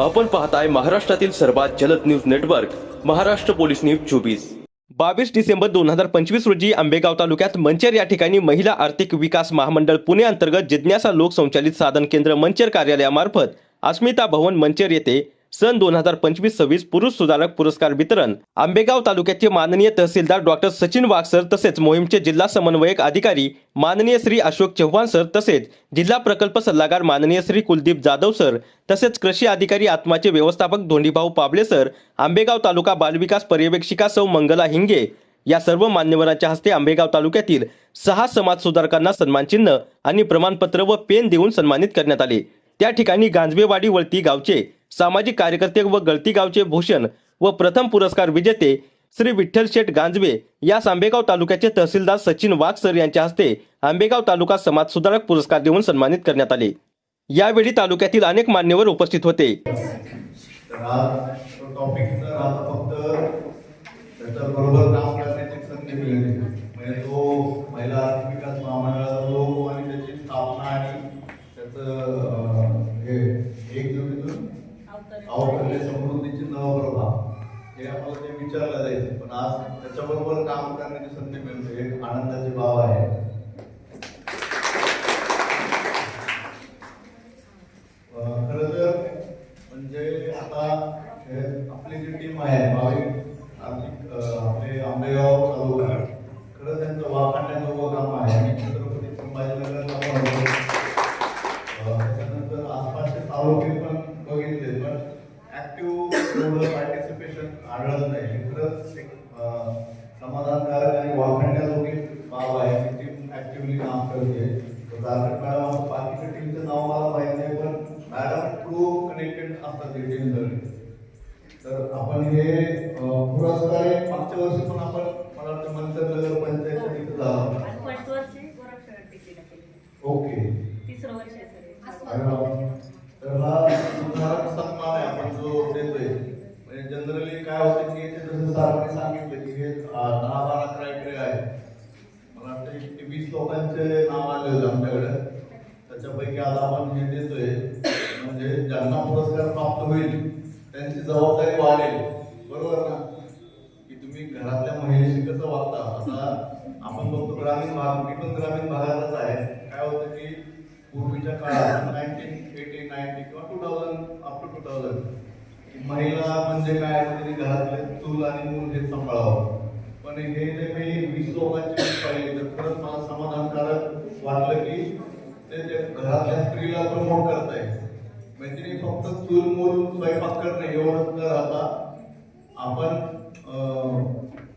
आपण पाहताय महाराष्ट्रातील सर्वात जलद news network Maharashtra police news चोवीस. बावीस डिसेंबर दोन हजार पंचवीस रोजी आंबेगाव तालुक्यात मंचर या ठिकाणी महिला आर्थिक विकास महामंडळ पुणे अंतर्गत जिज्ञासा लोकसंचालित साधन केंद्र मंचर कार्यालयामार्फत अस्मिता भवन मंचर येथे सन दोन हजार पंचवीस सव्वीस पुरुष सुधारक पुरस्कार वितरण. आंबेगाव तालुक्याचे माननीय तहसीलदार डॉक्टर सचिन वाघ सर तसेच मोहीमचे जिल्हा समन्वयक अधिकारी माननीय श्री अशोक चव्हाण सर तसेच जिल्हा प्रकल्प सल्लागार माननीय श्री कुलदीप जाधव सर तसेच कृषी अधिकारी आत्माचे व्यवस्थापक धोंडीभाऊ पाबळे सर आंबेगाव तालुका बालविकास पर्यवेक्षिका सौ मंगला हिंगे या सर्व मान्यवरांच्या हस्ते आंबेगाव तालुक्यातील सहा समाज सुधारकांना सन्मानचिन्ह आणि प्रमाणपत्र व पेन देऊन सन्मानित करण्यात आले. त्या ठिकाणी गांजवेवाडी वळती गावचे सामाजिक कार्यकर्ते व गळती गावचे भूषण व प्रथम पुरस्कार विजेते श्री विठ्ठल शेठ गांजवे यास आंबेगाव तालुक्याचे तहसीलदार सचिन वाघ सर यांच्या हस्ते आंबेगाव तालुका समाज सुधारक पुरस्कार देऊन सन्मानित करण्यात आले. यावेळी तालुक्यातील अनेक मान्यवर उपस्थित होते तर आज तो टॉपिक जर आता फक्त त्याच्याबरोबर काम करण्याची संधी मिळते म्हणजे तो महिला आर्थिक विकास महामंडळाचा लोगो आणि त्याची स्थापना आणि त्याचं अं, हे एक जोडीतून अवतरले नवप्रभा हे आम्हाला ते विचारलं जायचं. पण आज त्याच्याबरोबर काम करण्याची संधी मिळते. एक आनंदाची बाब आहे. खर तर म्हणजे आता हे आपली जी टीम आहे भाविक आपले आंबेगाव तालुका खरं त्यांचं वाखाणण्याचं काम आहे. आणि छत्रपती संभाजीनगरला पण त्याच्यानंतर आसपासचे तालुके ऍक्टिव्ह एवढं पार्टिसिपेशन आढळत नाही. हे खरंच एक समाधानकारक आणि वाखाणण्याजोगी बाब आहे. की टीम ॲक्टिव्हली काम करते. तर मॅडम बाकीच्या टीमचं नाव मला माहीत नाही पण मॅडम ट्रू कनेक्टेड असतात ते टीम सगळी तर आपण हे पुरस्कार मागच्या वर्षी पण आपण मला वाटतं मंतर नगर पंचायतच्या तिथे झाला होता. पाच वर्षे गोरक्षणात टिकीला केली. ओके तिसरं वर्ष आहे सर. अरे वा. तर हा सुधारक सन्मान आहे आपण जो देतोय म्हणजे जनरली काय होतं की याचे जसं सरांनी सांगितलं की हे अं, दहा बारा क्रायटेरिया आहे. मला वाटतं ते वीस लोकांचे नाव आले होते आमच्याकडे. त्याच्यापैकी आता आपण हे देतोय म्हणजे ज्यांना पुरस्कार प्राप्त होईल त्यांची जबाबदारी वाढेल. बरोबर ना? की तुम्ही घरातल्या महिलेशी कसं वागता? आता आपण बघतो ग्रामीण भाग मी पण ग्रामीण भागातच आहे. काय होतं की पूर्वीच्या काळात नाईन्टीन एटी नाईन्टी किंवा two thousand up to two thousand महिला म्हणजे काय? त्यांनी घरातले चूल आणि मूल हे सांभाळावं. पण हे जे काही वीस लोकांचे पाहिजे तर खरंच मला समाधानकारक वाटलं की ते घरातल्या स्त्रीला प्रमोट करताय म्हणजे तिने फक्त चूलमूल स्वयंपाक करणे एवढंच न राहता आपण अं,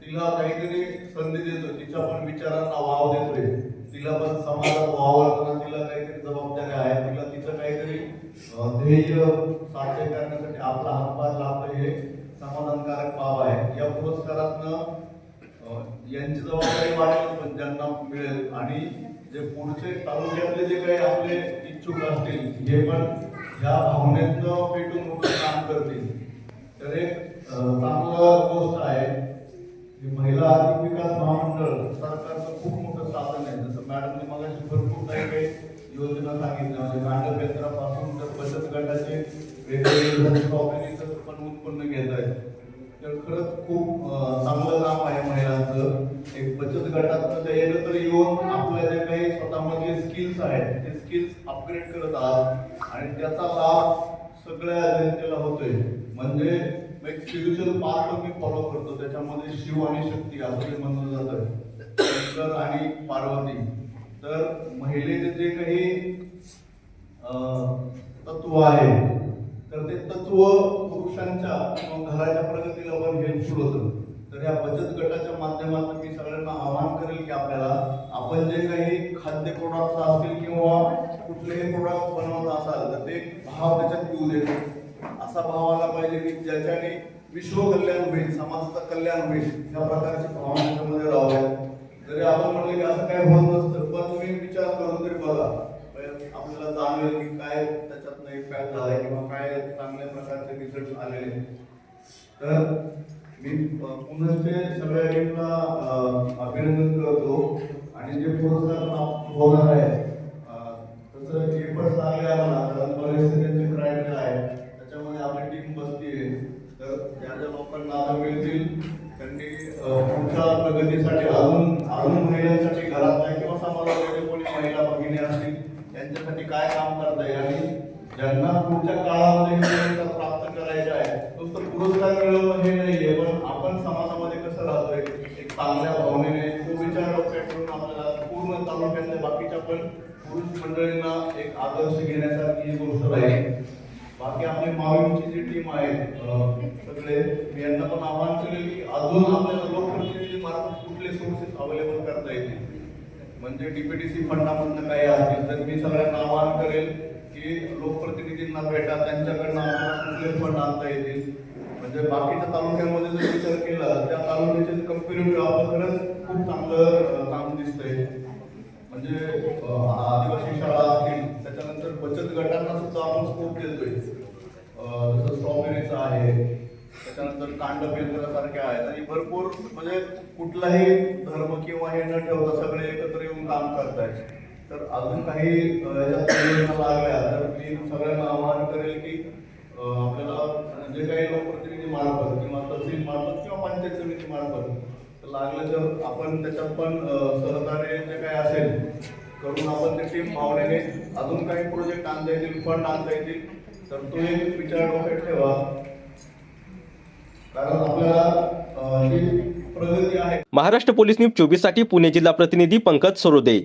तिला काहीतरी संधी देतो तिच्या पण विचारांना वाव देतोय. तिला पण समाजात वावरताना तिला काहीतरी जबाबदारी आहे तिला तिचं काहीतरी ध्येय साध्य करण्यासाठी आपला हातभार लागतो हे समाधानकारक बाब आहे. या पुरस्कारातनं यांची जबाबदारी वाढेल पण त्यांना मिळेल. आणि जे पुढचे तालुक्यातले जे काही आपले इच्छुक असतील हे पण ह्या भावनेतनं पेटून उठून काम करतील. तर एक चांगलं गोष्ट आहे की महिला आर्थिक विकास महामंडळ सरकारचं खूप मोठं साधन आहे. जसं मॅडमने मला भरपूर काही काही योजना सांगितल्या. म्हणजे कांडपेत्रापासून तर बचत गटाचे वेगवेगळे पण उत्पन्न गटात येणं तर येऊन आपल्या जे काही स्वतःमधले स्किल्स आहेत ते स्किल्स अपग्रेड करत आहात आणि त्याचा लाभ सगळ्या जनतेला होतोय. म्हणजे एक स्पिरिच्युअल पार्ट मी फॉलो करतो. त्याच्यामध्ये शिव आणि शक्ती असं म्हणलं जातं. शंकर आणि पार्वती. तर महिलेचे जे काही तत्व आहे तर ते तत्व पुरुषांच्या किंवा घराच्या प्रगतीला पण हेल्पफुल होतं. या बचत गटाच्या माध्यमातून मी सगळ्यांना आवाहन करेल की आपल्याला आपण जे काही खाद्य प्रोडक्ट असतील किंवा कुठलेही प्रोडक्ट बनवत असाल तर ते भाव त्याच्यात येऊ देतो असा भाव आला पाहिजे की ज्याच्याने विश्व कल्याण होईल समाजाचं कल्याण होईल या प्रकारची भावना त्याच्यामध्ये राहाव्या जरी आपण म्हटलं की असं काय होत नसतं पण तुम्ही विचार करून तरी बघा. आपल्याला जाणवेल की काय त्याच्यातनं इम्पॅक्ट झालाय किंवा काय चांगल्या प्रकारचे रिझल्ट आलेले तर मी अ, सगळ्या टीमला अभिनंदन करतो. आणि जे पुरस्कार होणार आहे तसं एफर्ट्स लागले आम्हाला. कारण बरेचसे त्यांचे क्रायटेरिया आहे. त्याच्यामध्ये आपली टीम लोकांना आता मिळतील त्यांनी पुढच्या प्रगतीसाठी अजून अजून महिलांसाठी नाही किंवा समाजामध्ये कोणी महिला भगिनी असतील त्यांच्यासाठी काय काम करता येईल? आणि ज्यांना पुढच्या काळामध्ये हे पुरस्कार प्राप्त करायचे आहे नुसतं पुरस्कार मिळवणं हे नाहीये पण आपण समाजामध्ये कसं राहतोय एक चांगल्या भावनेने तो विचार डोक्यात ठेवून आपल्याला पूर्ण तालुक्यातल्या बाकीच्या पण पुरुष मंडळींना एक आदर्श घेण्यासारखी ही गोष्ट राहील बाकी आपली मावींची जी टीम आहे सगळे मी यांना पण आवाहन करेल की अजून आपल्याला लोकप्रतिनिधी मार्फत कुठले सोर्सेस अवेलेबल करता येतील? म्हणजे डीपीटीसी फंडामधनं काही असतील तर मी सगळ्यांना आवाहन करेल की लोकप्रतिनिधींना भेटा त्यांच्याकडनं आपल्याला कुठले फंड आणता येतील? म्हणजे बाकीच्या तालुक्यांमध्ये जर विचार केला त्या तालुक्याचे कम्पेरेटिव्ह आपण खरंच खूप चांगलं काम दिसतंय. म्हणजे आदिवासी शाळा असतील त्याच्यानंतर बचत गटांना सुद्धा आपण स्कोप देतोय. जसं स्ट्रॉबेरीचं आहे त्याच्यानंतर कांडपेंद्रासारख्या आहेत आणि भरपूर म्हणजे कुठलाही धर्म किंवा हे न ठेवता सगळे एकत्र येऊन काम करतायत तर अजून काही याच्यात लागल्या तर मी सगळ्यांना आवाहन करेल की आपल्याला जे काही लोकप्रतिनिधी मार्फत किंवा तहसील मार्फत किंवा पंचायत समिती मार्फत लागलं तर आपण त्याच्यात पण सहकार्य जे काही असेल करून आपण ते टीम भावनेने अजून काही प्रोजेक्ट आणता येतील फंड आणता येतील तर तो एक विचार डोक्यात ठेवा. कारण आपल्याला जी प्रगती आहे. महाराष्ट्र पोलीस न्यूज चोवीससाठी पुणे जिल्हा प्रतिनिधी पंकज सरोदे.